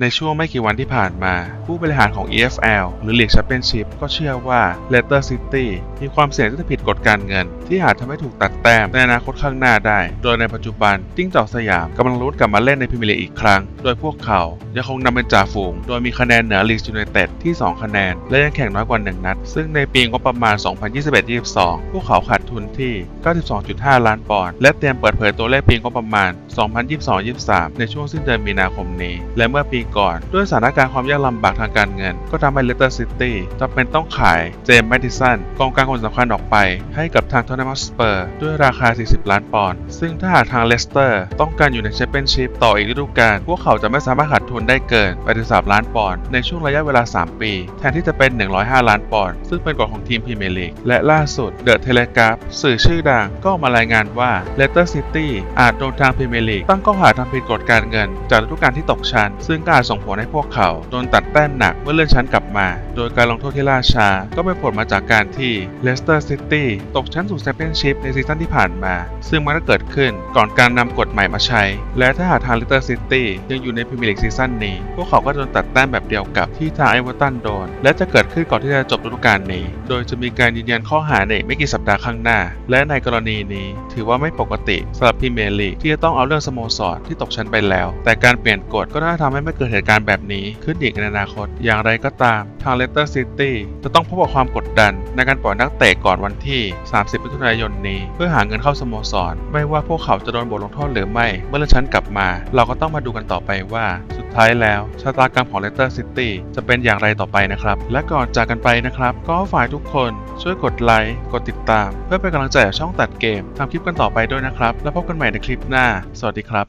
ในช่วงไม่กี่วันที่ผ่านมา ผู้บริหารของ EFL หรือ League Championship ก็เชื่อว่า Leicester City มีความเสี่ยงที่จะผิดกฎการเงิน ที่อาจทำให้ถูกตัดแต้มในอนาคตข้างหน้าได้ โดยในปัจจุบันจิ้งจอกสยามกำลังรุ้นกลับมาเล่นในพรีเมียร์ลีกอีกครั้ง โดยพวกเขายังคงนำเป็นจ่าฝูง โดยมีคะแนนเหนือ Leeds United ที่ 2 คะแนน และยังแข่งน้อยกว่า 1 นัด ซึ่งในปีงบประมาณ 2021-22 พวกเขาขาดทุนที่ 92.5 ล้านปอนด์และเตรียมเปิดเผยตัวเลขปีงบประมาณ2022-23 ในช่วงสิ้นเดือนมีนาคมนี้ และเมื่อปีก่อน ด้วยสถานการณ์ความยากลำบากทางการเงิน ก็ทำให้เลสเตอร์ซิตี้จำเป็นต้องขายเจมส์แมดิสันกองกลางคนสำคัญออกไป ให้กับทางทอนนัมสเปอร์ด้วยราคา 40 ล้านปอนด์ซึ่งถ้าหากทางเลสเตอร์ต้องการอยู่ในแชมเปี้ยนชิพต่ออีกฤดูกาลพวกเขาจะไม่สามารถขาดทุนได้เกิน83ล้านปอนด์ในช่วงระยะเวลา 3 ปี แทนที่จะเป็น 105 ล้านปอนด์ซึ่งเป็นกฎของทีมพรีเมียร์ลีกและล่าสุดเดอะเทเลกราฟสื่อชื่อดังก็มารายงานว่าเลสเตอร์ซิตี้อาจโดนทางพรีเมียร์ลีกตั้งข้อหาทำผิดกฎการเงิน จากฤดูกาลที่ตกชั้น ซึ่งก็อาจส่งผลให้พวกเขาโดนตัดแต้มหนักเมื่อเลื่อนชั้นกลับมา โดยการลงโทษที่ล่าช้าก็เป็นผลมาจากการที่เลสเตอร์ซิตี้ตกชั้นสู่แชมเปี้ยนชิพในซีซั่นที่ผ่านมา ซึ่งมันก็เกิดขึ้นก่อนการนำกฎใหม่มาใช้ และถ้าหากทางเลสเตอร์ซิตี้ยังอยู่ในพรีเมียร์ลีกซีซั่นนี้ พวกเขาก็โดนตัดแต้มแบบเดียวกับที่ทางไอวอร์ตันโดน และจะเกิดขึ้นก่อนที่จะจบฤดูกาลนี้ โดยจะมีการยืนยันข้อหาในไม่กี่สัปดาห์ข้างหน้า และในกรณีนี้ ถือว่าไม่ปกติสำหรับพรีเมียร์ลีกที่จะต้องเอาเรื่องสโมสรที่ตกชั้นไปแล้ว แต่การเปลี่ยนกฎก็น่าทำให้ไม่เกิดเหตุการณ์แบบนี้ขึ้นอีกในอนาคต อย่างไรก็ตาม ทางเลสเตอร์ซิตี้จะต้องพบกับความกดดัน ในการปล่อยนักเตะก่อนวันที่ 30 มิถุนายนนี้ เพื่อหาเงินเข้าสโมสร ไม่ว่าพวกเขาจะโดนบทลงโทษหรือไม่ เมื่อเลื่อนชั้นกลับมา เราก็ต้องมาดูกันต่อไปว่าสุ ท้ายแล้วชะตากรรมของเลสเตอร์ซิตี้จะเป็นอย่างไรต่อไปนะครับ และก่อนจากกันไปนะครับ ก็ฝ่ายทุกคนช่วยกดไลค์กดติดตาม เพื่อเป็นกำลังใจกับช่องตัดเกมทำคลิปกันต่อไปด้วยนะครับ แล้วพบกันใหม่ในคลิปหน้า สวัสดีครับ